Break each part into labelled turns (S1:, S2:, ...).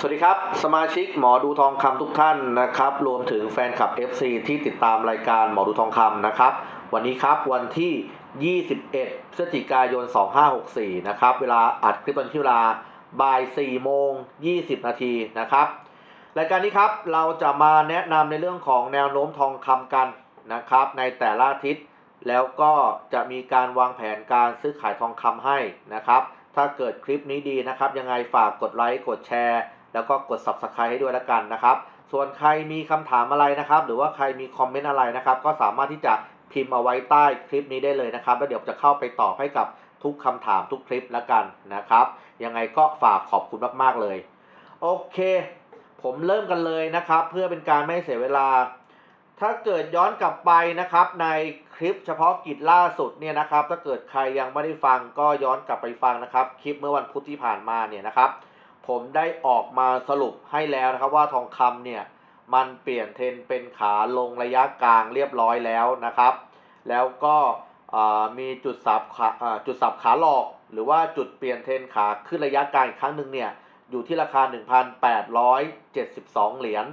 S1: สวัสดีครับ สมาชิกหมอดูทองคำทุกท่านนะครับ รวมถึงแฟนคลับ FC ที่ติดตามรายการหมอดูทองคำนะครับ วันนี้ครับวันที่ 21พฤศจิกายน 2564 นะครับ เวลาอัดคลิปวันที่เวลาบ่าย 4 โมง 20 นาทีนะครับ รายการนี้ครับเราจะมาแนะนำในเรื่องของแนวโน้มทองคำกันนะครับ ในแต่ละอาทิตย์แล้วก็จะมีการวางแผนการซื้อขายทองคำให้นะครับ ถ้าเกิดคลิปนี้ดีนะครับ ยังไงฝากกดไลค์กดแชร์ แล้วก็กด subscribe ให้ด้วยแล้วกันนะครับ ส่วนใครมีคำถามอะไรนะครับ หรือว่าใครมีคอมเมนต์อะไรนะครับ ก็สามารถที่จะพิมพ์เอาไว้ใต้คลิปนี้ได้เลยนะครับ แล้วเดี๋ยวจะเข้าไปตอบให้กับทุกคำถามทุกคลิปแล้วกันนะครับ ยังไงก็ฝากขอบคุณมากๆเลย โอเค ผมเริ่มกันเลยนะครับ เพื่อเป็นการไม่เสียเวลา ถ้าเกิดย้อนกลับไปนะครับ ในคลิปเฉพาะกิจล่าสุดเนี่ยนะครับ ถ้าเกิดใครยังไม่ได้ฟังก็ย้อนกลับไปฟังนะครับ คลิปเมื่อวันพุธที่ผ่านมาเนี่ยนะครับ ผมได้ออกมาสรุปให้แล้วนะครับว่าทองคำเนี่ยมันเปลี่ยนเทรนเป็นขาลงระยะกลางเรียบร้อยแล้วนะครับ แล้วก็มีจุดสับขาจุดสับขาหลอก หรือว่าจุดเปลี่ยนเทรนขาขึ้นระยะกลางอีกครั้งหนึ่งเนี่ยอยู่ที่ราคา 1,872 เหรียญ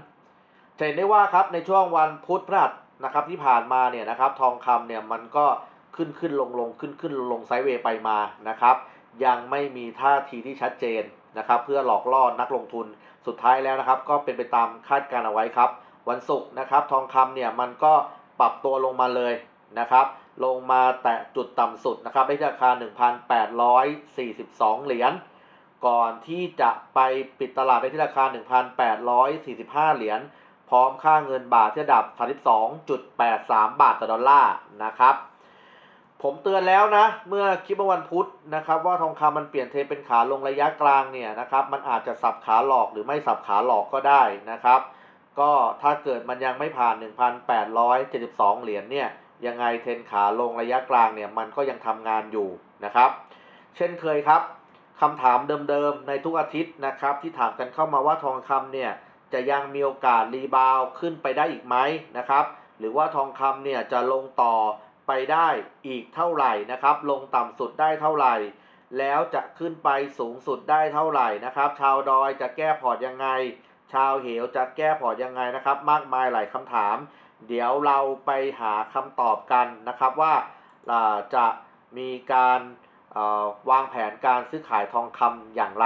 S1: จะเห็นได้ว่าครับในช่วงวันพุธพฤหัสนะครับที่ผ่านมาเนี่ยนะครับทองคำเนี่ยมันก็ขึ้นขึ้นลงลงขึ้นขึ้นลงลงไซด์เวย์ไปมานะครับ ยังไม่มีท่าทีที่ชัดเจน นะครับเพื่อหลอกล่อนักลงทุนสุดท้ายแล้วนะครับ ก็เป็นไปตามคาดการณ์เอาไว้ครับ วันศุกร์นะครับทองคำเนี่ยมันก็ปรับตัวลงมาเลยนะครับ ลงมาแตะจุดต่ำสุดนะครับได้ที่ราคา 1,842 เหรียญก่อนที่จะไปปิดตลาดได้ที่ราคา 1,845 เหรียญพร้อมค่าเงินบาทที่ระดับ 32.83 บาทต่อดอลลาร์นะครับ ผมเตือนแล้วนะ เมื่อคลิปเมื่อวันพุธนะครับ ว่าทองคำมันเปลี่ยนเทเป็นขาลงระยะกลางเนี่ยนะครับ มันอาจจะสับขาหลอกหรือไม่สับขาหลอกก็ได้นะครับ ก็ถ้าเกิดมันยังไม่ผ่าน 1,872 เหรียญเนี่ยยังไงเทนขาลงระยะกลางเนี่ยมันก็ยังทำงานอยู่นะครับ เช่นเคยครับคำถามเดิมๆในทุกอาทิตย์นะครับ ที่ถามกันเข้ามาว่าทองคำเนี่ยจะยังมีโอกาสรีบาวขึ้นไปได้อีกไหมนะครับ หรือว่าทองคำเนี่ยจะลงต่อ ไปได้อีกเท่าไหร่นะครับ ลงต่ำสุดได้เท่าไหร่ แล้วจะขึ้นไปสูงสุดได้เท่าไหร่นะครับ ชาวดอยจะแก้พอร์ตยังไง ชาวเหวจะแก้พอร์ตยังไงนะครับ มากมายหลายคำถาม เดี๋ยวเราไปหาคำตอบกันนะครับว่าาจะมีการวางแผนการซื้อขายทองคำอย่างไร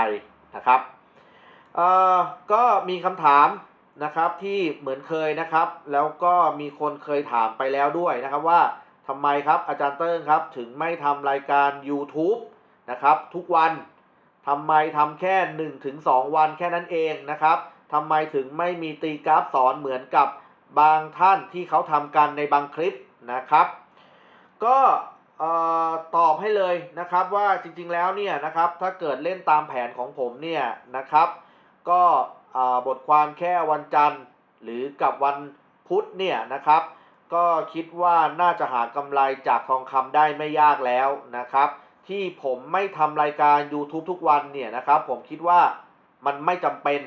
S1: นะครับก็มีคำถามนะครับที่เหมือนเคยนะครับ แล้วก็มีคนเคยถามไปแล้วด้วยนะครับว่า ทำไมครับอาจารย์เติ้งครับถึงไม่ทำรายการ YouTube นะครับทุกวันทำไมทำแค่1ถึง2วันแค่นั้นเองนะครับทำไมถึงไม่มีตีกราฟสอนเหมือนกับบางท่านที่เขาทำกันในบางคลิปนะครับ ก็ตอบให้เลยนะครับว่าจริงๆแล้วเนี่ยนะครับถ้าเกิดเล่นตามแผนของผมเนี่ยนะครับ ก็บทความแค่วันจันทร์ หรือกับวันพุธเนี่ยนะครับ ก็คิดว่าน่าจะหากำไรจากทองคำได้ไม่ยากแล้วนะครับ ที่ผมไม่ทำรายการ YouTube ทุกวันเนี่ยนะครับ ผมคิดว่ามันไม่จำเป็น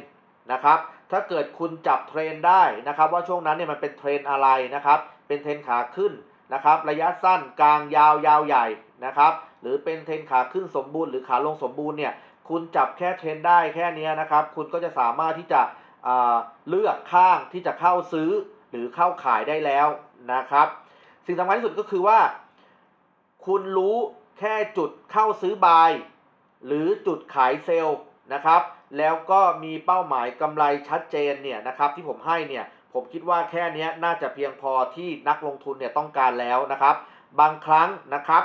S1: นะครับ ถ้าเกิดคุณจับเทรนได้นะครับ ว่าช่วงนั้นเนี่ยมันเป็นเทรนอะไรนะครับ เป็นเทรนขาขึ้นนะครับ ระยะสั้นกลางยาวยาวใหญ่นะครับ หรือเป็นเทรนขาขึ้นสมบูรณ์หรือขาลงสมบูรณ์เนี่ยคุณจับแค่เทรนได้แค่เนี้ยนะครับ คุณก็จะสามารถที่จะเลือกข้างที่จะเข้าซื้อหรือเข้าขายได้แล้ว นะครับ สิ่งสำคัญที่สุดก็คือว่า คุณรู้แค่จุดเข้าซื้อบาย หรือจุดขายเซลล์นะครับ แล้วก็มีเป้าหมายกำไรชัดเจนเนี่ยนะครับที่ผมให้เนี่ยผมคิดว่าแค่นี้น่าจะเพียงพอที่นักลงทุนเนี่ยต้องการแล้วนะครับ บางครั้งนะครับ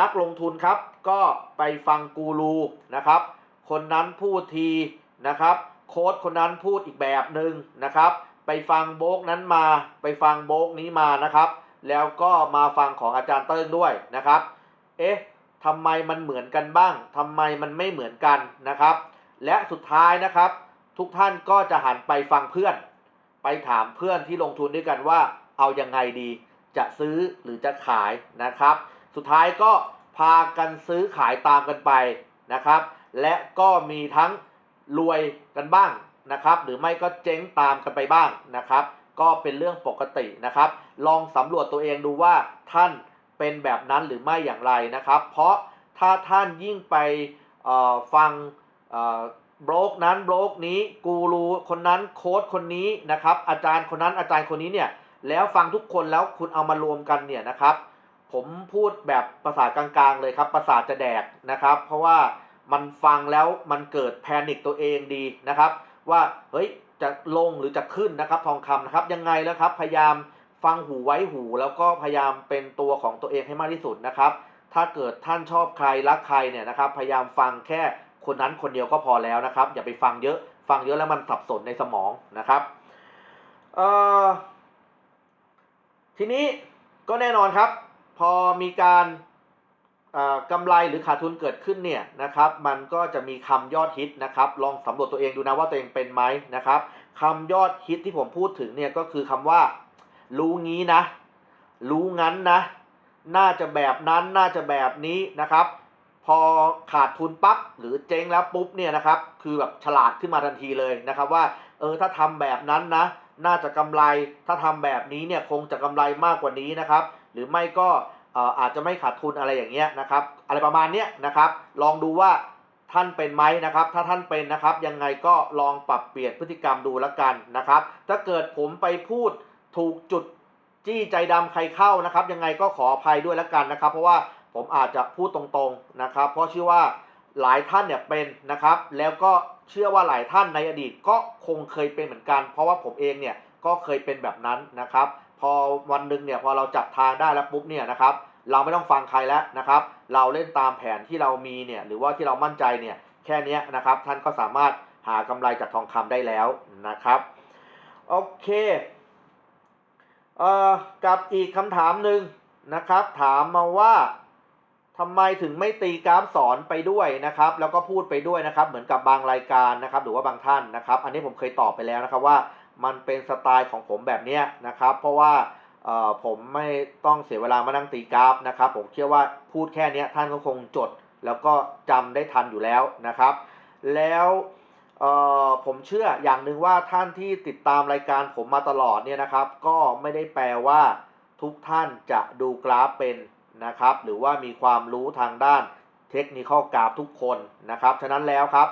S1: นักลงทุนครับก็ไปฟังกูรูนะครับ คนนั้นพูดทีนะครับ โค้ดคนนั้นพูดอีกแบบหนึ่งนะครับ ไปฟังโบกนั้นมาไปฟังโบกนี้มานะครับ แล้วก็มาฟังของอาจารย์เติ้งด้วยนะครับ เอ๊ะทำไมมันเหมือนกันบ้างทำไมมันไม่เหมือนกันนะครับ และสุดท้ายนะครับ ทุกท่านก็จะหันไปฟังเพื่อน ไปถามเพื่อนที่ลงทุนด้วยกันว่า เอายังไงดี จะซื้อหรือจะขายนะครับ สุดท้ายก็พากันซื้อขายตามกันไปนะครับ และก็มีทั้งรวยกันบ้าง นะครับ หรือไม่ก็เจ๊งตามกันไปบ้างนะครับ ก็เป็นเรื่องปกตินะครับ ลองสำรวจตัวเองดูว่าท่านเป็นแบบนั้นหรือไม่อย่างไรนะครับ เพราะถ้าท่านยิ่งไปฟังเอ่อกนั้นโบรกนี้กูรูคนนั้นโค้ดคนนี้นะครับ อาจารย์คนนั้นอาจารย์คนนี้เนี่ยแล้วฟังทุกคนแล้วคุณเอามารวมกันเนี่ยนะครับ ผมพูดแบบภาษากลางๆเลยครับประสาจะแดกนะครับ เพราะว่ามันฟังแล้วมันเกิดแพนิคตัวเองดีนะครับ ว่าเฮ้ยจะลงหรือจะขึ้นนะครับ ทองคำนะครับยังไงแล้วครับ พยายามฟังหูไว้หู แล้วก็พยายามเป็นตัวของตัวเองให้มากที่สุดนะครับ ถ้าเกิดท่านชอบใครรักใครเนี่ยนะครับ พยายามฟังแค่คนนั้นคนเดียวก็พอแล้วนะครับ อย่าไปฟังเยอะฟังเยอะแล้วมันสับสนในสมองนะครับทีนี้ก็แน่นอนครับ พอมีการ กำไรหรือขาดทุนเกิดขึ้นเนี่ยนะครับมันก็จะมีคำยอดฮิตนะครับลองสำรวจตัวเองดูนะว่าตัวเองเป็นไหมนะครับคำยอดฮิตที่ผมพูดถึงเนี่ยก็คือคำว่า รู้งี้นะ รู้งั้นนะ น่าจะแบบนั้นน่าจะแบบนี้นะครับ พอขาดทุนปั๊บหรือเจ๊งแล้วปุ๊บเนี่ยนะครับคือแบบฉลาดขึ้นมาทันทีเลยนะครับว่าเออถ้าทำแบบนั้นนะ น่าจะกำไรถ้าทำแบบนี้เนี่ยคงจะกำไรมากกว่านี้นะครับ หรือไม่ก็ อาจจะไม่ขาดทุนอะไรอย่างเงี้ยนะครับ อะไรประมาณเนี้ยนะครับ ลองดูว่าท่านเป็นไหมนะครับ ถ้าท่านเป็นนะครับยังไงก็ลองปรับเปลี่ยนพฤติกรรมดูแล้วกันนะครับ ถ้าเกิดผมไปพูดถูกจุดจี้ใจดำใครเข้านะครับ ยังไงก็ขออภัยด้วยแล้วกันนะครับ เพราะว่าผมอาจจะพูดตรงๆนะครับ เพราะชื่อว่าหลายท่านเนี่ยเป็นนะครับ แล้วก็เชื่อว่าหลายท่านในอดีตก็คงเคยเป็นเหมือนกัน เพราะว่าผมเองเนี่ยก็เคยเป็นแบบนั้นนะครับ พอวันหนึ่งเนี่ยพอเราจับทางได้แล้วปุ๊บเนี่ยนะครับเราไม่ต้องฟังใครแล้วนะครับ เราเล่นตามแผนที่เรามีเนี่ยหรือว่าที่เรามั่นใจเนี่ยแค่นี้นะครับท่านก็สามารถหากำไรจากทองคำได้แล้วนะครับโอเคเอ่อกับอีกคำถามหนึ่งนะครับ ถามมาว่าทำไมถึงไม่ตีกราฟสอนไปด้วยนะครับ แล้วก็พูดไปด้วยนะครับ เหมือนกับบางรายการนะครับ หรือว่าบางท่านนะครับ อันนี้ผมเคยตอบไปแล้วนะครับว่า มันเป็นสไตล์ของผมแบบนี้นะครับ เพราะว่าผมไม่ต้องเสียเวลามานั่งตีกราฟนะครับ ผมเชื่อว่าพูดแค่นี้ท่านก็คงจด แล้วก็จำได้ทันอยู่แล้วนะครับ แล้วผมเชื่ออย่างหนึ่งว่าท่านที่ติดตามรายการผมมาตลอดเนี่ยนะครับ ก็ไม่ได้แปลว่าทุกท่านจะดูกราฟเป็นนะครับ หรือว่ามีความรู้ทางด้านเทคนิคกราฟทุกคนนะครับ ฉะนั้นแล้วครับ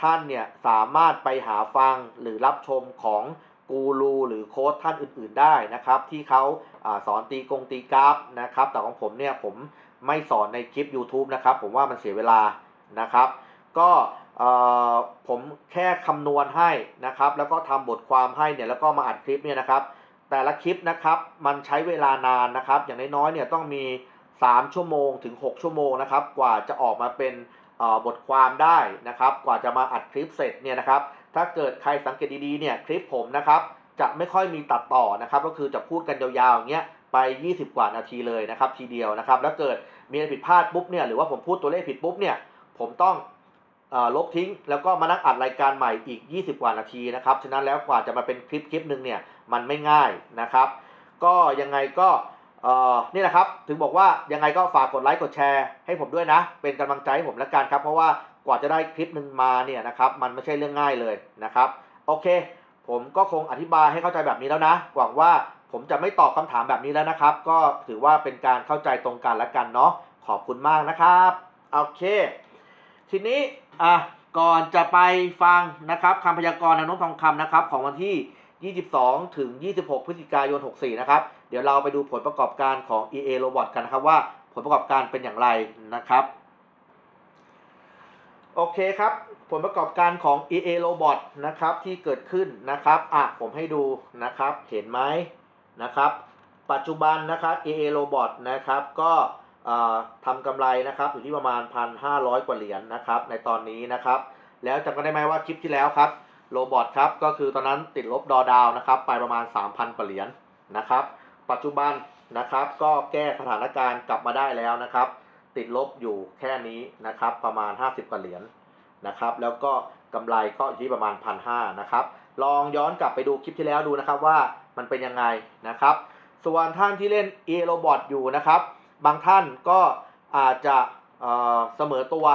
S1: ท่านเนี่ยสามารถไปหาฟังหรือรับชมของกูรูหรือโค้ชท่านอื่นๆได้นะครับ ที่เขาอาสอนตีกงตีกราฟนะครับ แต่ของผมเนี่ยผมไม่สอนในคลิป YouTube นะครับ ผมว่ามันเสียเวลานะครับ ก็ผมแค่คำนวณให้นะครับ แล้วก็ทำบทความให้เนี่ยแล้วก็มาอัดคลิปเนี่ยนะครับ แต่ละคลิปนะครับมันใช้เวลานานนะครับ อย่างน้อยๆเนี่ยต้องมี 3 ชั่วโมงถึง 6 ชั่วโมงนะครับ กว่าจะออกมาเป็น บทความได้นะครับ กว่าจะมาอัดคลิปเสร็จเนี่ยนะครับ ถ้าเกิดใครสังเกตดีๆเนี่ยคลิปผมนะครับ จะไม่ค่อยมีตัดต่อนะครับ ก็คือจะพูดกันยาวๆอย่างเงี้ยไป 20 กว่านาทีเลยนะครับ ทีเดียวนะครับ แล้วเกิดมีอะไรผิดพลาดปุ๊บเนี่ยหรือว่าผมพูดตัวเลขผิดปุ๊บเนี่ยผมต้องอลบทิ้ง แล้วก็มานั่งอัดรายการใหม่อีก 20 กว่านาทีนะครับฉะนั้นแล้วกว่าจะมาเป็นคลิปคลิปหนึ่งเนี่ยมันไม่ง่ายนะครับ ก็ยังไงก็ นี่แหละครับ ถึงบอกว่ายังไงก็ฝากกดไลค์กดแชร์ให้ผมด้วยนะ เป็นกำลังใจให้ผมละกันครับ เพราะว่ากว่าจะได้คลิปหนึ่งมาเนี่ยนะครับ มันไม่ใช่เรื่องง่ายเลยนะครับ โอเค ผมก็คงอธิบายให้เข้าใจแบบนี้แล้วนะ หวังว่าผมจะไม่ตอบคำถามแบบนี้แล้วนะครับ ก็ถือว่าเป็นการเข้าใจตรงกันละกันเนาะ ขอบคุณมากนะครับ โอเค ทีนี้ อะ ก่อนจะไปฟังนะครับคำพยากรณ์แนวโน้มทองคำนะครับของวันที่ 22 ถึง 26 พฤศจิกายน 64 นะครับ ดี๋ยวเราไปดูผลประกอบการของ EA Robot กันนะครับว่าผลประกอบการเป็นอย่างไรนะครับโอเคครับ ผลประกอบการของ EA Robot นะครับที่เกิดขึ้นนะครับอะผมให้ดูนะครับเห็นไหมนะครับ ปัจจุบันนะครับ EA Robot นะครับก็ทำกำไรนะครับอยู่ที่ประมาณ 1,500 กว่าเหรียญนะครับในตอนนี้นะครับ แล้วจำกันได้ไหมว่าคลิปที่แล้วครับโรบอทครับก็คือตอนนั้นติดลบดอดาวนะครับไปประมาณ 3,000 กว่าเหรียญนะครับ ปัจจุบันนะครับก็แก้สถานการณ์กลับมาได้แล้วนะครับ ติดลบอยู่แค่นี้นะครับประมาณ 50กว่าเหรียญนะครับ แล้วก็กำไรก็อยู่ที่ประมาณ1,500นะครับ ลองย้อนกลับไปดูคลิปที่แล้วดูนะครับว่ามันเป็นยังไงนะครับ ส่วนท่านที่เล่น e r o b o t อยู่นะครับ บางท่านก็อาจจะเเสมอตัว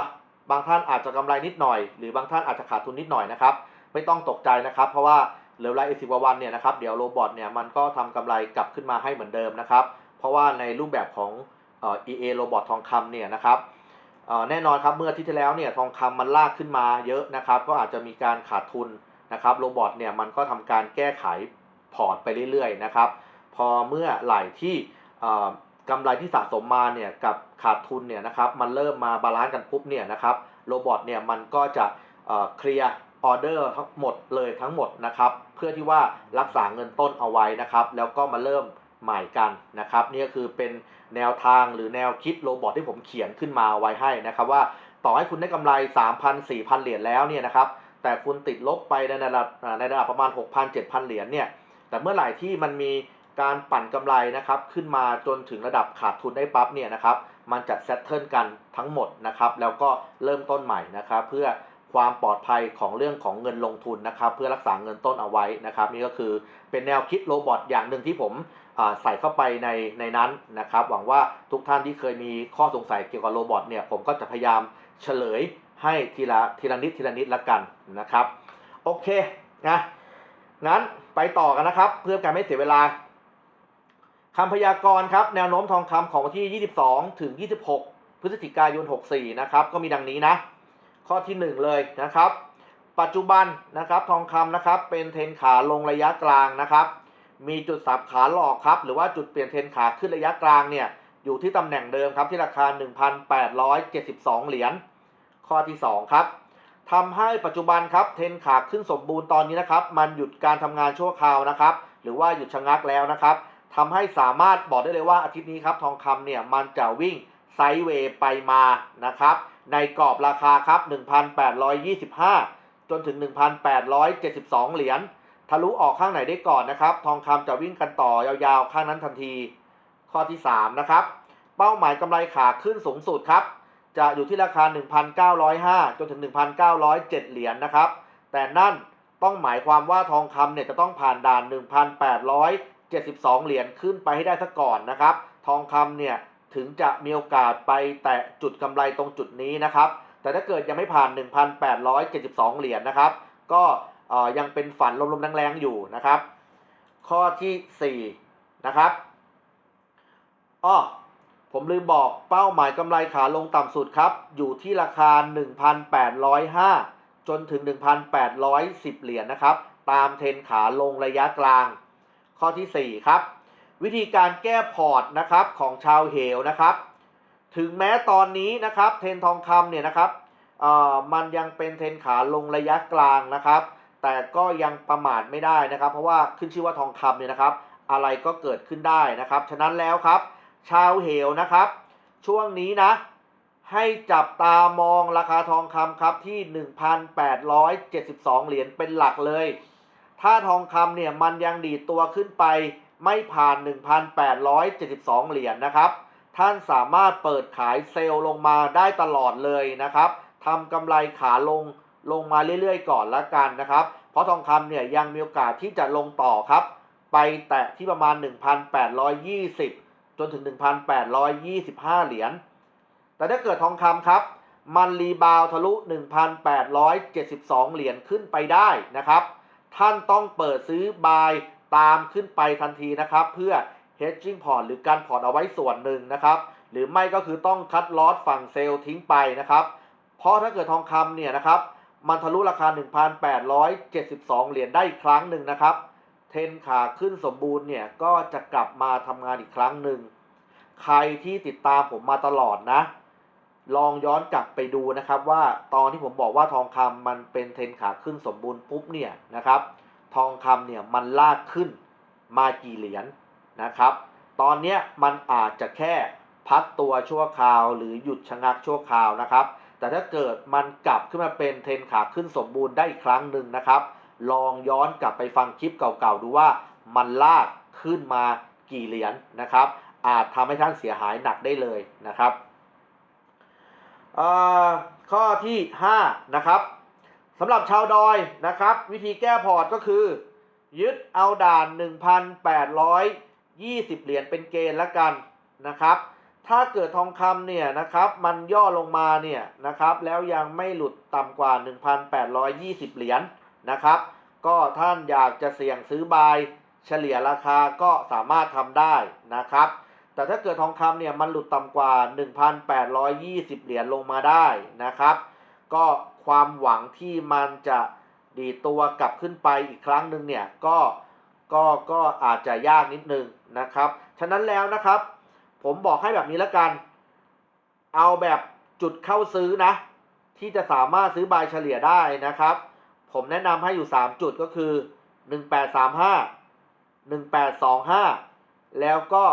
S1: บางท่านอาจจะกำไรนิดหน่อย หรือบางท่านอาจจะขาดทุนนิดหน่อยนะครับ ไม่ต้องตกใจนะครับ เพราะว่า หลือเวลาอีกสิบกว่าวันเนี่ยนะครับเดี๋ยวโรบอทเนี่ยมันก็ทำกำไรกลับขึ้นมาให้เหมือนเดิมนะครับ เพราะว่าในรูปแบบของเอ่อ EA โรบอททองคำเนี่ยนะครับแน่นอนครับเมื่ออาที่ที่แล้วเนี่ยทองคำมันลากขึ้นมาเยอะนะครับ ก็อาจจะมีการขาดทุนนะครับโรบอทเนี่ยมันก็ทำการแก้ไขพอร์ตไปเรื่อยๆนะครับ พอเมื่อไหร่ที่กำไรที่สะสมมาเนี่ยกับขาดทุนเนี่ยนะครับมันเริ่มมาบาลานซ์กันปุ๊บเนี่ยนะครับโรบอทเนี่ยมันก็จะเอ่อเคลียร์ ออเดอร์ทั้งหมดเลยทั้งหมดนะครับ เพื่อที่ว่ารักษาเงินต้นเอาไว้นะครับ แล้วก็มาเริ่มใหม่กันนะครับ นี่ก็คือเป็นแนวทางหรือแนวคิดโรบอทที่ผมเขียนขึ้นมาไว้ให้นะครับ ว่าต่อให้คุณได้กำไร 3,000 4,000 เหรียญแล้วเนี่ยนะครับ แต่คุณติดลบไปในระดับในระดับประมาณ 6,000 7,000 เหรียญเนี่ย แต่เมื่อไหร่ที่มันมีการปั่นกำไรนะครับ ขึ้นมาจนถึงระดับขาดทุนได้ปั๊บเนี่ยนะครับ มันจะเซตเทิลกันทั้งหมดนะครับ แล้วก็เริ่มต้นใหม่นะครับ เพื่อ ความปลอดภัยของเรื่องของเงินลงทุนนะครับเพื่อรักษาเงินต้นเอาไว้นะครับนี่ก็คือเป็นแนวคิดโรบอทอย่างหนึ่งที่ผมใส่เข้าไปในในนั้นนะครับหวังว่าทุกท่านที่เคยมีข้อสงสัยเกี่ยวกับโรบอทเนี่ยผมก็จะพยายามเฉลยให้ทีละทีละนิดทีละนิดละกันนะครับโอเคนะงั้นไปต่อกันนะครับ เพื่อการไม่เสียเวลาคำพยากรณ์ครับแนวโน้มทองคำของวันที่ 22 ถึง 26 พฤศจิกายน 64 นะครับ ก็มีดังนี้นะ ข้อที่ 1 เลยนะครับ ปัจจุบันนะครับทองคำนะครับเป็นเทนขาลงระยะกลางนะครับ มีจุดสับขาหลอกครับ หรือว่าจุดเปลี่ยนเทนขาขึ้นระยะกลางเนี่ยอยู่ที่ตำแหน่งเดิมครับที่ราคา 1,872 เหรียญข้อที่ 2 ครับทำให้ปัจจุบันครับเทนขาขึ้นสมบูรณ์ตอนนี้นะครับ มันหยุดการทำงานชั่วคราวนะครับ หรือว่าหยุดชะงักแล้วนะครับทำให้สามารถบอกได้เลยว่าอาทิตย์นี้ครับทองคำเนี่ยมันจะวิ่งไซด์เวย์ไปมานะครับ ในกรอบราคาครับ 1,825 จนถึง 1,872 เหรียญทะลุออกข้างไหนได้ก่อนนะครับ ทองคำจะวิ่งกันต่อยาวๆ ข้างนั้นทันที ข้อที่ 3 นะครับ เป้าหมายกำไรขาขึ้นสูงสุดครับ จะอยู่ที่ราคา 1,905 จนถึง 1,907 เหรียญนะครับ แต่นั่นต้องหมายความว่าทองคำเนี่ยจะต้องผ่านด่าน 1,872 เหรียญขึ้นไปให้ได้ซะก่อนนะครับ ทองคำเนี่ย ถึงจะมีโอกาสไปแตะจุดกำไรตรงจุดนี้นะครับ แต่ถ้าเกิดยังไม่ผ่าน 1,872 เหรียญนะครับ ก็ยังเป็นฝันลมๆแรงๆอยู่นะครับ ข้อที่ 4 นะครับอ้อผมลืมบอกเป้าหมายกำไรขาลงต่ำสุดครับ อยู่ที่ราคา 1,805 จนถึง 1,810 เหรียญนะครับ ตามเทรนขาลงระยะกลาง ข้อที่ 4 ครับ วิธีการแก้พอร์ตนะครับของชาวเหวนะครับ ถึงแม้ตอนนี้นะครับเทนทองคำเนี่ยนะครับมันยังเป็นเทนขาลงระยะกลางนะครับ แต่ก็ยังประมาทไม่ได้นะครับ เพราะว่าขึ้นชื่อว่าทองคำเนี่ยนะครับ อะไรก็เกิดขึ้นได้นะครับ ฉะนั้นแล้วครับ ชาวเหวนะครับ ช่วงนี้นะ ให้จับตามองราคาทองคำครับที่ 1,872 เหรียญเป็นหลักเลย ถ้าทองคำเนี่ยมันยังดีดตัวขึ้นไป ไม่ผ่าน 1,872 เหรียญนะครับ ท่านสามารถเปิดขายเซลล์ลงมาได้ตลอดเลยนะครับทำกำไรขาลงลงมาเรื่อยๆ ก่อนละกันนะครับ เพราะทองคำเนี่ยยังมีโอกาสที่จะลงต่อครับ ไปแตะที่ประมาณ 1,820 จนถึง 1,825 เหรียญ แต่ถ้าเกิดทองคำครับ มันรีบาวทะลุ 1,872 เหรียญขึ้นไปได้นะครับ ท่านต้องเปิดซื้อบาย ตามขึ้นไปทันทีนะครับ เพื่อ hedging port หรือการพอร์ตเอาไว้ส่วนหนึ่งนะครับ หรือไม่ก็คือต้องคัดลอสฝั่งเซลล์ทิ้งไปนะครับ เพราะถ้าเกิดทองคำเนี่ยนะครับ มันทะลุราคา 1,872 เหรียญได้อีกครั้งหนึ่งนะครับ เทนขาขึ้นสมบูรณ์เนี่ยก็จะกลับมาทำงานอีกครั้งหนึ่ง ใครที่ติดตามผมมาตลอดนะ ลองย้อนกลับไปดูนะครับว่าตอนที่ผมบอกว่าทองคำมันเป็นเทนขาขึ้นสมบูรณ์ปุ๊บเนี่ยนะครับ ทองคำเนี่ยมันลากขึ้นมากี่เหรียญนะครับ ตอนนี้มันอาจจะแค่พักตัวชั่วคราวหรือหยุดชะงักชั่วคราวนะครับ แต่ถ้าเกิดมันกลับขึ้นมาเป็นเทรนขาขึ้นสมบูรณ์ได้อีกครั้งหนึ่งนะครับ ลองย้อนกลับไปฟังคลิปเก่าๆดูว่ามันลากขึ้นมากี่เหรียญนะครับ อาจทำให้ท่านเสียหายหนักได้เลยนะครับข้อที่5นะครับ สำหรับชาวดอยนะครับ วิธีแก้พอร์ตก็คือ ยึดเอาด่าน 1,820 เหรียญเป็นเกณฑ์ละกันนะครับ ถ้าเกิดทองคำเนี่ยนะครับมันย่อลงมาเนี่ยนะครับ แล้วยังไม่หลุดต่ำกว่า 1,820 เหรียญนะครับ ก็ท่านอยากจะเสี่ยงซื้อบายเฉลี่ยราคาก็สามารถทำได้นะครับ แต่ถ้าเกิดทองคำเนี่ยมันหลุดต่ำกว่า 1,820 เหรียญลงมาได้นะครับ ก็ ความหวังที่มันจะดีตัวกลับขึ้นไปอีกครั้งหนึ่งเนี่ยก็ก็ก็อาจจะยากนิดนึงนะครับ ฉะนั้นแล้วนะครับ ผมบอกให้แบบนี้แล้วกัน เอาแบบจุดเข้าซื้อนะ ที่จะสามารถซื้อบายเฉลี่ยได้นะครับ ผมแนะนำให้อยู่ 3 จุดก็คือ 1835 1825 แล้วก็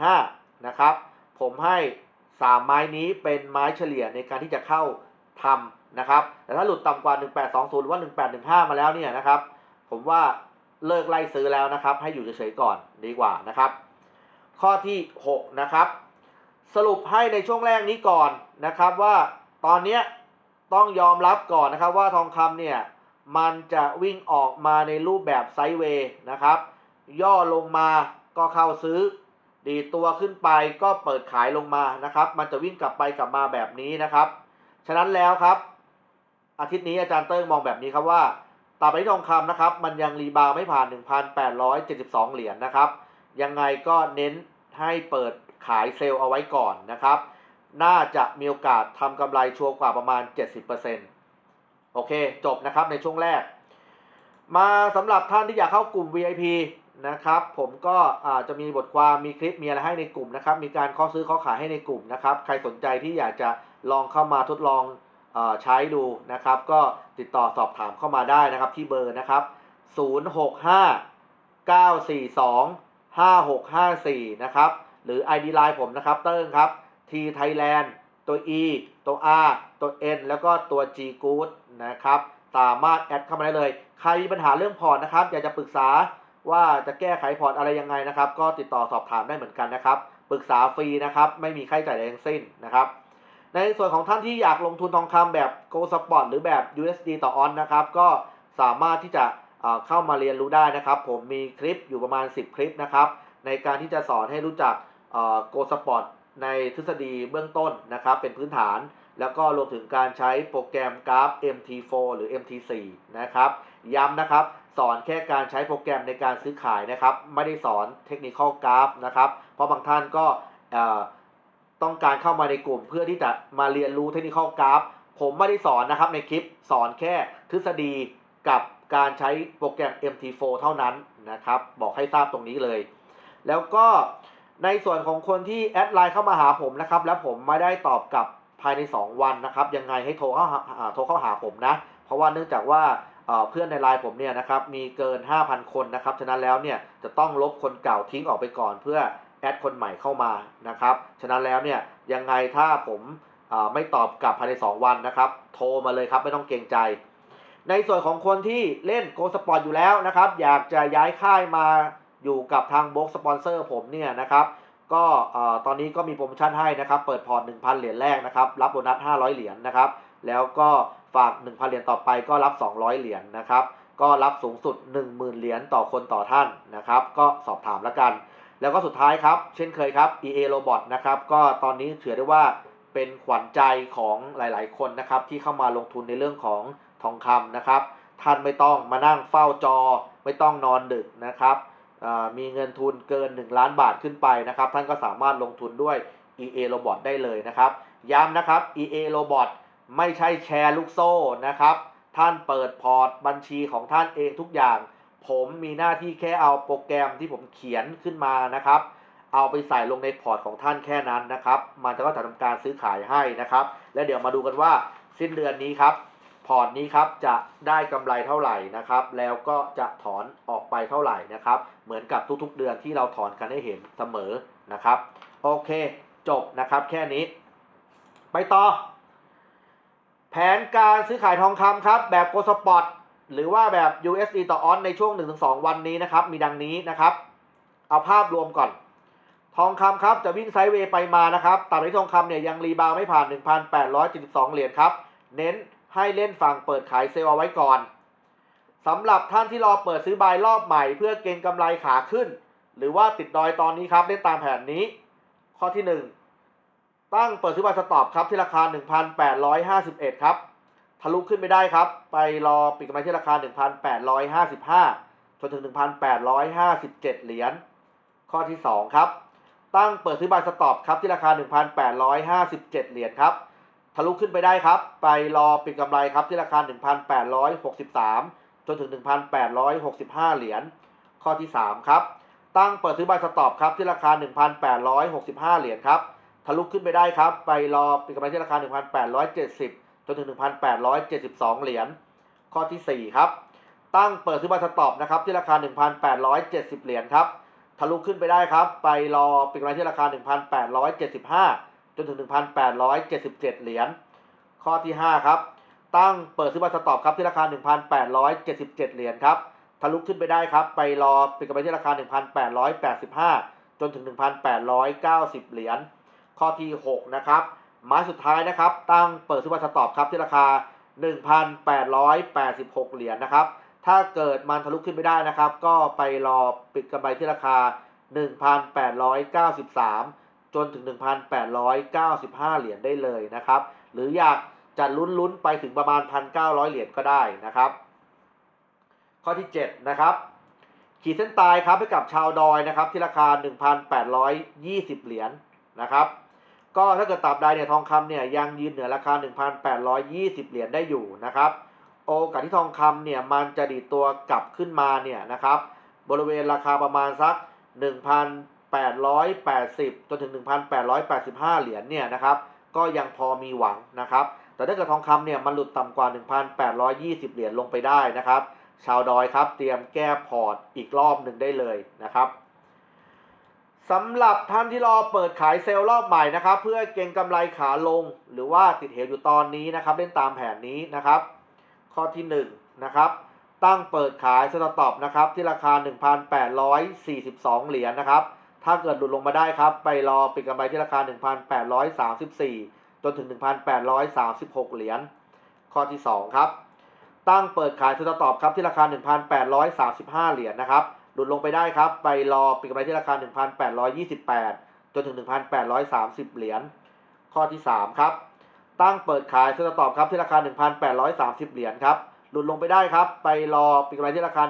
S1: 1815 นะครับ ผมให้ 3 ไม้นี้เป็นไม้เฉลี่ยในการที่จะเข้าทำ นะครับแต่ถ้าหลุดต่ำกว่า 1820 หรือว่า 1815 มาแล้วเนี่ยนะครับผมว่าเลิกไล่ซื้อแล้วนะครับ ให้อยู่เฉยๆก่อนดีกว่านะครับ ข้อที่ 6 นะครับ สรุปให้ในช่วงแรกนี้ก่อนนะครับว่าตอนเนี้ยต้องยอมรับก่อนนะครับว่าทองคำเนี่ยมันจะวิ่งออกมาในรูปแบบไซด์เวย์นะครับ ย่อลงมาก็เข้าซื้อ ดีตัวขึ้นไปก็เปิดขายลงมานะครับ มันจะวิ่งกลับไปกลับมาแบบนี้นะครับ ฉะนั้นแล้วครับ อาทิตย์นี้อาจารย์เติ้งมองแบบนี้ครับว่าตราบใดทองคำนะครับ มันยังรีบาวไม่ผ่าน 1,872 เหรียญนะครับ ยังไงก็เน้นให้เปิดขายเซลล์เอาไว้ก่อนนะครับ น่าจะมีโอกาสทำกำไรชัวร์กว่าประมาณ 70%โอเค จบนะครับในช่วงแรก มาสำหรับท่านที่อยากเข้ากลุ่ม VIP นะครับ ผมก็อาจจะมีบทความมีคลิปมีอะไรให้ในกลุ่มนะครับ มีการข้อซื้อข้อขายให้ในกลุ่มนะครับ ใครสนใจที่อยากจะลองเข้ามาทดลอง ใช้ดูนะครับ ก็ติดต่อสอบถามเข้ามาได้นะครับที่เบอร์นะครับ 065 942 5654 นะครับ หรือ ID Line ผมนะครับเติ้งครับ T Thailand ตัว E ตัว R ตัว N แล้วก็ตัว G Good นะครับสามารถแอดเข้ามาได้เลย ใครมีปัญหาเรื่องพอร์ตนะครับ อยากจะปรึกษาว่าจะแก้ไขพอร์ตอะไรยังไงนะครับ ก็ติดต่อสอบถามได้เหมือนกันนะครับ ปรึกษาฟรีนะครับ ไม่มีค่าใช้จ่ายใดทั้งสิ้นนะครับ ในส่วนของท่านที่อยากลงทุนทองคำแบบ Go Spot หรือแบบ USD ต่อออนนะครับ ก็สามารถที่จะเข้ามาเรียนรู้ได้นะครับ ผมมีคลิปอยู่ประมาณ 10 คลิปนะครับ ในการที่จะสอนให้รู้จักเอ่อ Go Spot ในทฤษฎีเบื้องต้นนะครับ เป็นพื้นฐาน แล้วก็รวมถึงการใช้โปรแกรมกราฟ MT4 หรือ MT4 นะครับ ย้ำนะครับ สอนแค่การใช้โปรแกรมในการซื้อขายนะครับ ไม่ได้สอนเทคนิคอกราฟนะครับ เพราะบางท่านก็ ต้องการเข้ามาในกลุ่มเพื่อที่จะมาเรียนรู้เทคนิคอกราฟ ผมไม่ได้สอนนะครับในคลิปสอนแค่ทฤษฎีกับการใช้โปรแกรม MT4 เท่านั้นนะครับ บอกให้ทราบตรงนี้เลย แล้วก็ในส่วนของคนที่แอดไลน์เข้ามาหาผมนะครับ แล้วผมไม่ได้ตอบกลับภายใน 2 วันนะครับ ยังไงให้โทรเข้าโทรเข้าหาผมนะ เพราะว่าเนื่องจากว่าเอ่อเพื่อนในไลน์ผมเนี่ยนะครับมีเกิน 5,000 คนนะครับ ฉะนั้นแล้วเนี่ยจะต้องลบคนเก่าทิ้งออกไปก่อนเพื่อ แอดคนใหม่เข้ามานะครับ ฉะนั้นแล้วเนี่ยยังไงถ้าผมไม่ตอบกลับภายใน 2 วันนะครับ โทรมาเลยครับไม่ต้องเกรงใจ ในส่วนของคนที่เล่นโกสปอร์ตอยู่แล้วนะครับ อยากจะย้ายค่ายมาอยู่กับทางบล็อกสปอนเซอร์ผมเนี่ยนะครับ ก็ตอนนี้ก็มีโปรโมชั่นให้นะครับ เปิดพอร์ต 1,000 เหรียญแรกนะครับ รับโบนัส 500 เหรียญนะครับ แล้วก็ฝาก 1,000 เหรียญต่อไปก็รับ 200 เหรียญนะครับ ก็รับสูงสุด 10,000 เหรียญต่อคนต่อท่านนะครับ ก็สอบถามแล้วกัน แล้วก็สุดท้ายครับ เช่นเคยครับ EA Robot นะครับ ก็ตอนนี้ถือได้ว่าเป็นขวัญใจของหลาย ๆ คนนะครับ ที่เข้ามาลงทุนในเรื่องของทองคำนะครับ ท่านไม่ต้องมานั่งเฝ้าจอ ไม่ต้องนอนดึกนะครับมีเงินทุนเกิน 1 ล้านบาทขึ้นไปนะครับ ท่านก็สามารถลงทุนด้วย EA Robot ได้เลยนะครับ ย้ำนะครับ EA Robot ไม่ใช่แชร์ลูกโซ่นะครับ ท่านเปิดพอร์ตบัญชีของท่านเองทุกอย่าง ผมมีหน้าที่แค่เอาโปรแกรมที่ผมเขียนขึ้นมานะครับ เอาไปใส่ลงในพอร์ตของท่านแค่นั้นนะครับ มันจะก็จะทำการซื้อขายให้นะครับ และเดี๋ยวมาดูกันว่าสิ้นเดือนนี้ครับ พอร์ตนี้ครับจะได้กำไรเท่าไหร่นะครับ แล้วก็จะถอนออกไปเท่าไหร่นะครับ เหมือนกับทุกๆเดือนที่เราถอนกันให้เห็นเสมอนะครับ โอเคจบนะครับแค่นี้ ไปต่อ แผนการซื้อขายทองคำครับ แบบโกสปอร์ต หรือว่าแบบ USD ต่อออนในช่วง 1-2 วันนี้นะครับ มีดังนี้นะครับ เอาภาพรวมก่อน ทองคำครับจะวิ่งไซด์เวย์ไปมานะครับตราบใดที่ทองคำเนี่ยยังรีบาวด์ไม่ผ่าน 1,872 เหรียญครับ เน้นให้เล่นฝั่งเปิดขายเซลล์เอาไว้ก่อนสำหรับท่านที่รอเปิดซื้อบายรอบใหม่ เพื่อเก็งกำไรขาขึ้น หรือว่าติดดอยตอนนี้ครับเล่นตามแผนนี้ ข้อที่ 1 ตั้งเปิดซื้อบายสต็อปครับที่ราคา 1,851 ครับ ทะลุขึ้นไปได้ครับ ไปรอปิดกำไรที่ราคา 1,855 จนถึง 1,857 เหรียญ ข้อที่ 2 ครับ ตั้งเปิดซื้อบายสต็อปครับที่ราคา 1,857 เหรียญครับ ทะลุขึ้นไปได้ครับ ไปรอปิดกำไรครับที่ราคา 1,863 จนถึง 1,865 เหรียญ ข้อที่ 3 ครับ ตั้งเปิดซื้อบายสต็อปครับที่ราคา 1,865 เหรียญครับ ทะลุขึ้นไปได้ครับ ไปรอปิดกำไรที่ราคา 1,870 จนถึง 1,872 เหรียญ ข้อทีสี่4 ครับ ตั้งเปิดซื้อบายสต็อปนะครับที่ราคา 1,870 เหรียญครับ ทะลุขึ้นไปได้ครับ ไปรอปิดกำไรที่ราคา 1,875 จนถึง 1,877 เหรียญ ข้อที่ 5 ครับ ตั้งเปิดซื้อบายสต็อปครับที่ราคา 1,877 เหรียญครับ ทะลุขึ้นไปได้ครับ ไปรอปิดกำไรที่ราคา 1,885 จนถึง 1,890 เหรียญ ข้อที่ 6 นะครับ ไม้สุดท้ายนะครับ ตั้งเปิดซื้อบายสต็อปครับที่ราคา 1,886 เหรียญนะครับ ถ้าเกิดมันทะลุขึ้นไปได้นะครับ ก็ไปรอปิดกำไรที่ราคา 1,893 จนถึง 1,895 เหรียญได้เลยนะครับ หรืออยากจะลุ้นๆไปถึงประมาณ 1,900 เหรียญก็ได้นะครับ ข้อที่ 7 นะครับขีดเส้นตายครับให้กับชาวดอยนะครับที่ราคา 1,820 เหรียญนะครับ ก็ถ้าเกิดตราบใดเนี่ยทองคำเนี่ยยังยืนเหนือราคา 1,820 เหรียญได้อยู่นะครับโอกาสที่ทองคำเนี่ยมันจะดีตัวกลับขึ้นมาเนี่ยนะครับบริเวณราคาประมาณสัก 1,880 จนถึง 1,885 เหรียญเนี่ยนะครับก็ยังพอมีหวังนะครับแต่ถ้าเกิดทองคำเนี่ยมันหลุดต่ำกว่า 1,820 เหรียญลงไปได้นะครับ ชาวดอยครับเตรียมแก้พอร์ตอีกรอบหนึ่งได้เลยนะครับ สำหรับท่านที่รอเปิดขายเซลล์รอบใหม่นะครับ เพื่อเก็งกำไรขาลง หรือว่าติดเหวอยู่ตอนนี้นะครับ เล่นตามแผนนี้นะครับ ข้อที่1นงนะครับตั้งเปิดขายสต็อปนะครับที่ราคา 1,842 เหรียญนะครับ ถ้าเกิดหลุดลงมาได้ครับ ไปรอปิดกำไรที่ราคา 1,834 จนถึง 1,836 เหรียญข้อที่ 2 ครับ ตั้งเปิดขายสต็อปครับที่ราคา 1,835 เหรียญนะครับ ลุดลงไปได้ครับ ไปรอปิดกำไรที่ราคา 1,828 จนถึง 1,830 เหรียญ ข้อที่ 3 ครับ ตั้งเปิดขายสต็อปครับที่ราคา 1,830 เหรียญครับ หลุดลงไปได้ครับ ไปรอปิดกำไรที่ราคา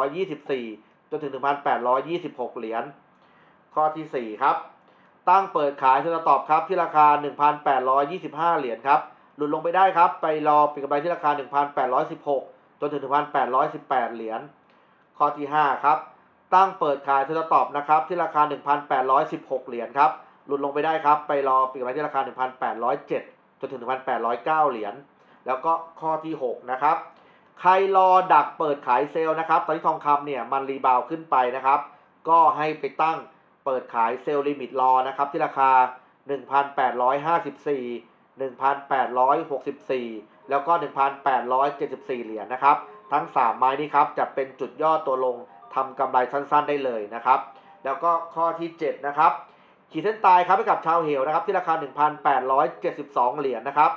S1: 1,824 จนถึง 1,826 เหรียญ ข้อที่ 4 ครับ ตั้งเปิดขายสต็อปครับที่ราคา 1,825 เหรียญครับ หลุดลงไปได้ครับ ไปรอปิดกำไรที่ราคา 1,816 จนถึง 1,818 เหรียญ ข้อที่ 5 ครับ ตั้งเปิดขายสต็อปนะครับ ที่ราคา 1,816 เหรียญครับหลุดลงไปได้ครับ ไปรอปิดกำไรที่ราคา 1,807 จนถึง 1,809 เหรียญแล้วก็ข้อที่ 6 นะครับ ใครรอดักเปิดขายเซลล์นะครับ ตอนที่ทองคำเนี่ยมันรีบาวขึ้นไปนะครับ ก็ให้ไปตั้งเปิดขายเซลล์ลิมิตรอนะครับ ที่ราคา 1,854 1,864 แล้วก็ 1,874 เหรียญนะครับ ทั้ง 3 ไม้นี้ครับจะเป็นจุดย่อตัวลงทำกำไรสั้นๆได้เลยนะครับ แล้วก็ข้อที่ 7 นะครับ ขีดเส้นตายครับให้กับชาวเหวนะครับ ที่ราคา 1,872 เหรียญนะครับ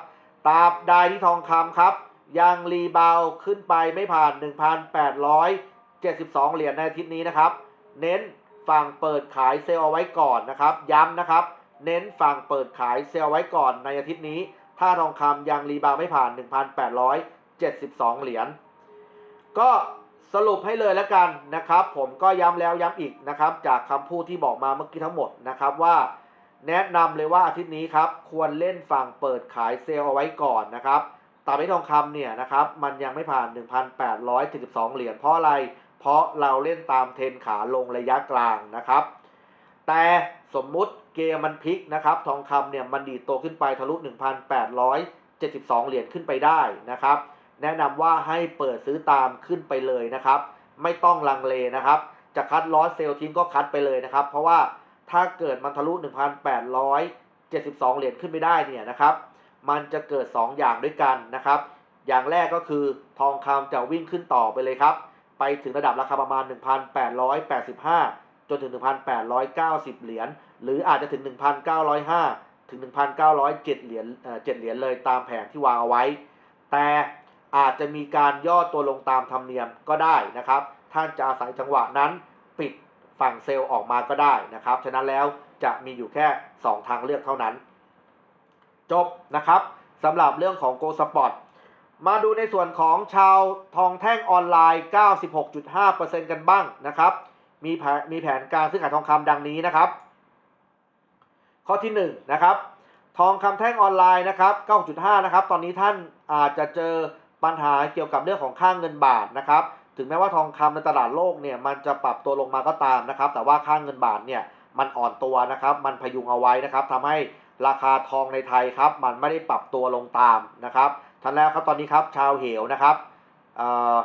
S1: ตราบใดที่ทองคำครับ ยังรีบาวขึ้นไปไม่ผ่าน 1,872 เหรียญในอาทิตย์นี้นะครับ เน้นฝั่งเปิดขายเซลล์เอาไว้ก่อนนะครับ ย้ำนะครับ เน้นฝั่งเปิดขายเซลล์ไว้ก่อนในอาทิตย์นี้ ถ้าทองคำยังรีบาวไม่ผ่าน 1,872 เหรียญ ก็สรุปให้เลยแล้วกันนะครับ ผมก็ย้ำแล้วย้ำอีกนะครับ จากคำพูดที่บอกมาเมื่อกี้ทั้งหมดนะครับว่า แนะนำเลยว่าอาทิตย์นี้ครับ ควรเล่นฝั่งเปิดขายเซลล์เอาไว้ก่อนนะครับตราบใดที่ทองคำเนี่ยนะครับ มันยังไม่ผ่าน 1,872 เหรียญเพราะอะไร เพราะเราเล่นตามเทรนขาลงระยะกลางนะครับ แต่สมมุติเกมมันพลิกนะครับ ทองคำเนี่ยมันดีดตัวขึ้นไปทะลุ 1,872 เหรียญขึ้นไปได้นะครับ แนะนำว่าให้เปิดซื้อตามขึ้นไปเลยนะครับ ไม่ต้องลังเลนะครับ จะคัดลอสเซลล์ทิ้งก็คัดไปเลยนะครับ เพราะว่าถ้าเกิดมันทะลุ 1,872 เหรียญขึ้นไปได้เนี่ยนะครับ มันจะเกิด 2 อย่างด้วยกันนะครับ อย่างแรกก็คือทองคำจะวิ่งขึ้นต่อไปเลยครับ ไปถึงระดับราคาประมาณ 1,885 จนถึง 1,890 เหรียญ หรืออาจจะถึง 1,905 ถึง 1,907 เหรียญเอ่อเหรียญเลยตามแผนที่วางเอาไว้ แต่ อาจจะมีการย่อตัวลงตามธรรมเนียมก็ได้นะครับ ท่านจะอาศัยจังหวะนั้นปิดฝั่งเซลล์ออกมาก็ได้นะครับ ฉะนั้นแล้วจะมีอยู่แค่ 2 ทางเลือกเท่านั้น จบนะครับสำหรับเรื่องของ Go Spot มาดูในส่วนของชาวทองแท่งออนไลน์ 96.5%กันบ้างนะครับ มีแผนมีแผนการซื้อขายทองคำดังนี้นะครับ ข้อที่1นะครับ ทองคำแท่งออนไลน์นะครับ 9.5 นะครับ ตอนนี้ท่านอาจจะเจอ ปัญหาเกี่ยวกับเรื่องของค่างเงินบาทนะครับ ถึงแม้ว่าทองคำในตลาดโลกเนี่ยมันจะปรับตัวลงมาก็ตามนะครับ แต่ว่าค่างเงินบาทเนี่ยมันอ่อนตัวนะครับ มันพยุงเอาไว้นะครับทำให้ราคาทองในไทยครับ มันไม่ได้ปรับตัวลงตามนะครับทันแล้วครับตอนนี้ครับชาวเหวนะครับเอ่อ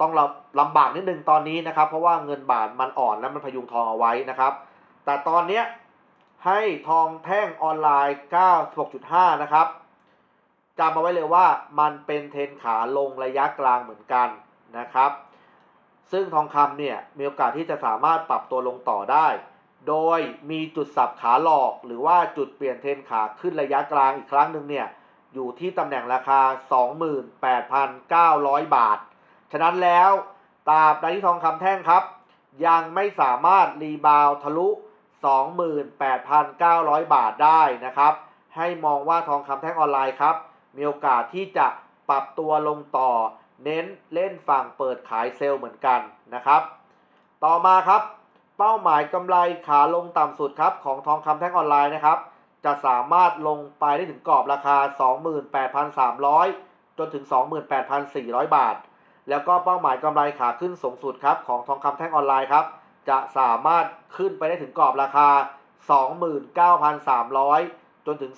S1: ต้องลำบากนิดนึงตอนนี้นะครับ เพราะว่าเงินบาทมันอ่อนและมันพยุงทองเอาไว้นะครับ แต่ตอนเนี้ยให้ทองแท่งออนไลน์ 96.5 นะครับ จำเอาไว้เลยว่ามันเป็นเทรนขาลงระยะกลางเหมือนกันนะครับ ซึ่งทองคำเนี่ยมีโอกาสที่จะสามารถปรับตัวลงต่อได้ โดยมีจุดสับขาหลอก หรือว่าจุดเปลี่ยนเทรนขาขึ้นระยะกลางอีกครั้งหนึ่งเนี่ยอยู่ที่ตำแหน่งราคา 28,900 บาท ฉะนั้นแล้วตราบใดที่ทองคำแท่งครับ ยังไม่สามารถรีบาวทะลุ 28,900 บาทได้นะครับ ให้มองว่าทองคำแท่งออนไลน์ครับ มีโอกาสที่จะปรับตัวลงต่อ เน้นเล่นฝั่งเปิดขายเซลล์เหมือนกันนะครับ ต่อมาครับ เป้าหมายกำไรขาลงต่ำสุดครับของทองคำแท่งออนไลน์นะครับ จะสามารถลงไปได้ถึงกรอบราคา 28,300 จนถึง 28,400 บาท แล้วก็เป้าหมายกำไรขาขึ้นสูงสุดครับของทองคำแท่งออนไลน์ครับ จะสามารถขึ้นไปได้ถึงกรอบราคา 29,300 จนถึง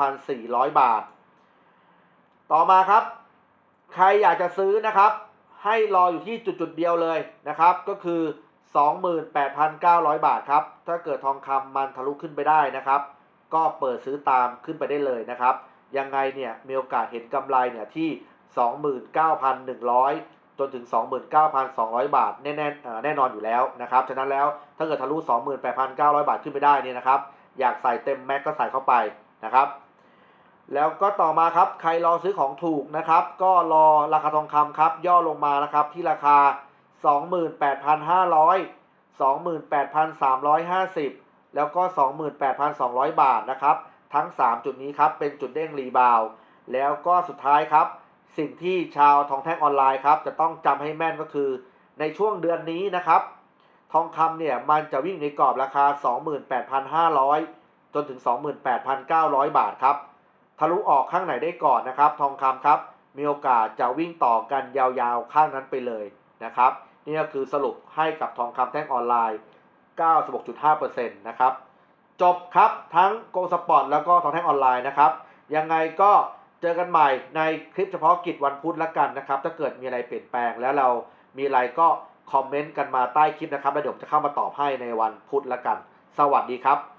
S1: 29,400 บาท ต่อมาครับ ใครอยากจะซื้อนะครับ ให้รออยู่ที่จุดจุดๆเดียวเลยนะครับ ก็คือ 28,900 บาทครับ ถ้าเกิดทองคำมันทะลุขึ้นไปได้นะครับ ก็เปิดซื้อตามขึ้นไปได้เลยนะครับ ยังไงเนี่ยมีโอกาสเห็นกำไรเนี่ยที่ 29,100 จนถึง 29,200 บาทแน่ๆเอ่อแน่นอนอยู่แล้วนะครับ ฉะนั้นแล้วถ้าเกิดทะลุ 28,900 บาทขึ้นไปได้เนี่ยนะครับ อยากใส่เต็มแม็กก็ใส่เข้าไปนะครับ แล้วก็ต่อมาครับใครรอซื้อของถูกนะครับ ก็รอราคาทองคำครับ ย่อลงมานะครับที่ราคา 28,500 28,350 แล้วก็ 28,200 บาทนะครับ ทั้ง 3 จุดนี้ครับเป็นจุดเด้งรีบาวแล้วก็สุดท้ายครับ สิ่งที่ชาวทองแท่งออนไลน์ครับ จะต้องจำให้แม่นก็คือ ในช่วงเดือนนี้นะครับ ทองคำเนี่ยมันจะวิ่งในกรอบราคา 28,500 จนถึง 28,900 บาทครับ ทะลุออกข้างไหนได้ก่อนนะครับ ทองคำครับ มีโอกาสจะวิ่งต่อกันยาวๆข้างนั้นไปเลยนะครับ นี่ก็คือสรุปให้กับทองคำแท่งออนไลน์ 96.5%นะครับ จบครับทั้ง Go Spot แล้วก็ทองแท่งออนไลน์นะครับ ยังไงก็เจอกันใหม่ในคลิปเฉพาะกิจวันพุธละกันนะครับ ถ้าเกิดมีอะไรเปลี่ยนแปลงแล้วเรามีอะไรก็คอมเมนต์กันมาใต้คลิปนะครับ แล้วเดี๋ยวผมจะเข้ามาตอบให้ในวันพุธละกัน สวัสดีครับ